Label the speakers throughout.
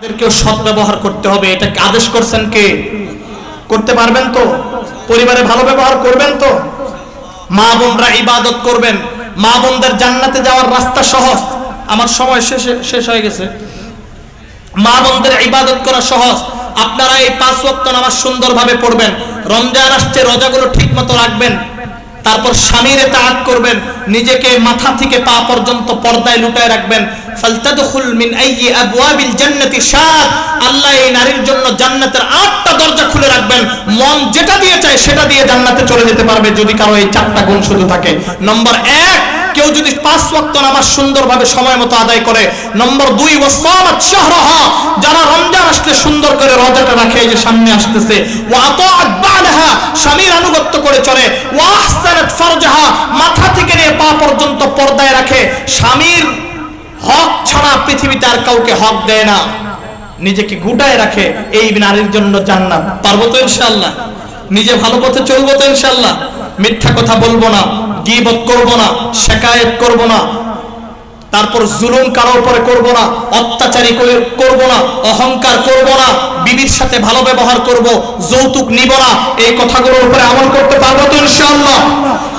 Speaker 1: তাদেরকেও সৎ ব্যবহার করতে হবে, এটা আদেশ করছেন কে? করতে পারবেন তো? পরিবারে ভালো ব্যবহার করবেন তো? মা বোনরা ইবাদত করবেন। মা বোনদের জান্নাতে যাওয়ার রাস্তা সহজ। আমার সময় শেষ শেষ হয়ে গেছে। মা বোনদের ইবাদত করা সহজ। আপনারা এই পাঁচ ওয়াক্ত নামাজ সুন্দরভাবে পড়বেন। রমজান আসছে, রোজাগুলো ঠিক মতো রাখবেন। তারপর স্বামীর তাআত করবেন। নিজেকে মাথা থেকে পা পর্যন্ত পর্দায় লুটায় রাখবেন। ফালতাদখুল মিন আইয়ি আবওয়াবিল জান্নাতি শাআত আল্লাহ এই নারীর জন্য জান্নাতের আটটা দরজা খুলে রাখবেন। মন যেটা দিয়ে চায় সেটা দিয়ে জান্নাতে চলে যেতে পারবে যদি কারও এই চারটা গুণ শুধু থাকে। নম্বর কেউ যদি পাঁচ ওয়াক্ত নামাজ সুন্দরভাবে সময় মতো আদায় করে। নম্বর দুই ওয়াসামাত যারা রমজান আসলে সুন্দর করে রোজাটা রাখে, এই যে সামনে আসতেছে। ওয়া স্বামীর আনুগত্য করে চলে। ওয়া আহসানাত ফারজাহা। মাথা থেকে নিয়ে পা পর্যন্ত পর্দায় রাখে। স্বামীর হক ছাড়া পৃথিবীতে আর কাউকে হক দেয় না। নিজেকে গুটায় রাখে এই নারীর জন্য জান্নাত। পারব তো ইনশাআল্লাহ? নিজে ভালো পথে চলবো তো ইনশাআল্লাহ? মিথ্যা কথা বলব না, গিবত করব না, শেকায়েত করব না, তারপর জুলুম কারও উপরে করব না, অত্যাচারী করব না, অহংকার করব না, বিবির সাথে ভালো ব্যবহার করব, যৌতুক নিব না, এই কথাগুলোর উপরে আমল করতে পারব তো ইনশাআল্লাহ?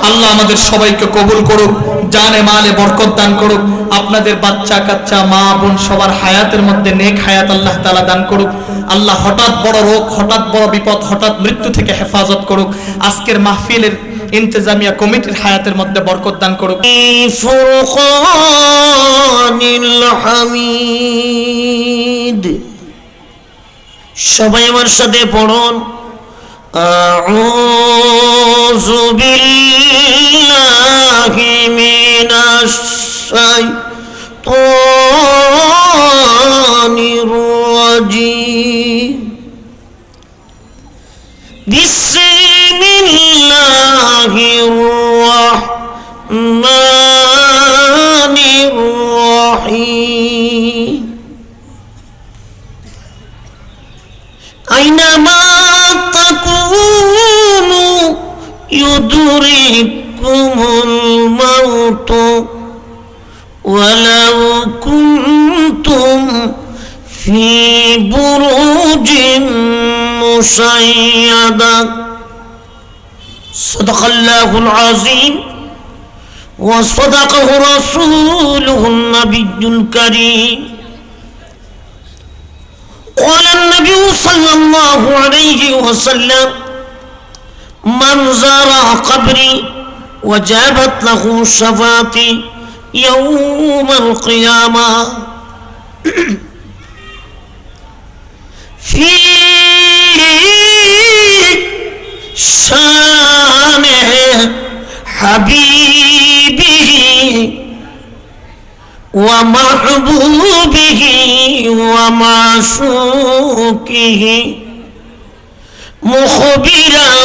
Speaker 1: আল্লাহ আমাদের সবাইকে কবুল করুক। জানে মালে বরকত দান করুক আপনাদের বাচ্চা কাচ্চা মা বোন সবার হায়াতের মধ্যে নেক হায়াত আল্লাহ তাআলা দান করুক আল্লাহ হঠাৎ বড় রোগ হঠাৎ বড় বিপদ হঠাৎ মৃত্যু থেকে হেফাজত করুক আজকের মাহফিলের ইন্তেজামিয়া কমিটির হায়াতের মধ্যে বরকত দান করুক
Speaker 2: فرقان الحميد সবাই আমার সাথে পড়ুন أعوذ بالله من الشيطان الرجيم بسم الله الرحمن الرحيم أينما تكونوا يدرككم الموت ولو كنتم في بروج مشيدة صدق الله العظيم. وصدقه رسوله النبي الكريم. قال النبي صلى الله عليه وسلم من زار قبري وجابت له شفاعتي يوم القيامة. في شان حبيبه ومحبوبه ومعشوقه مخبرا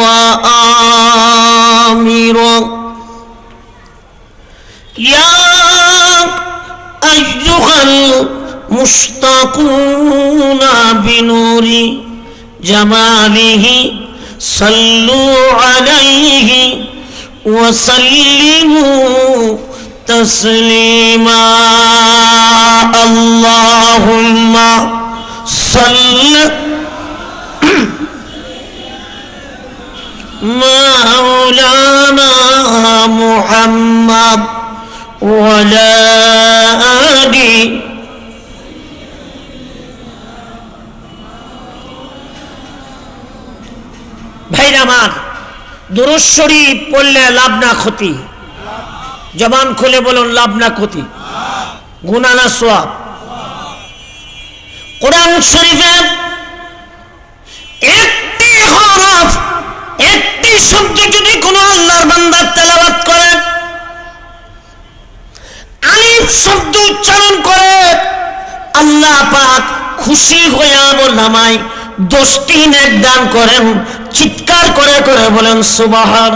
Speaker 2: وآمرا المشتاقون بنور جماله صلوا عليه وسلموا تسليما اللهم صل مولانا محمد ولا آله ভাইরা আমার দুরুজ শরীফ পড়লে লাভ না ক্ষতি। জবান খুলে বলুন, লাভ না ক্ষতি। গুনা না সোয়াব। কোরআন শরীফের একটি হরফ, একটি শব্দ যদি কোন আল্লাহর বান্দার তেলাওয়াত করে, আলিফ শব্দ উচ্চারণ করে, আল্লাহ পাক খুশি হয়ে আমল নামায় দশটি নেক দান করেন চিৎকার করে করে বলেন সুবাহার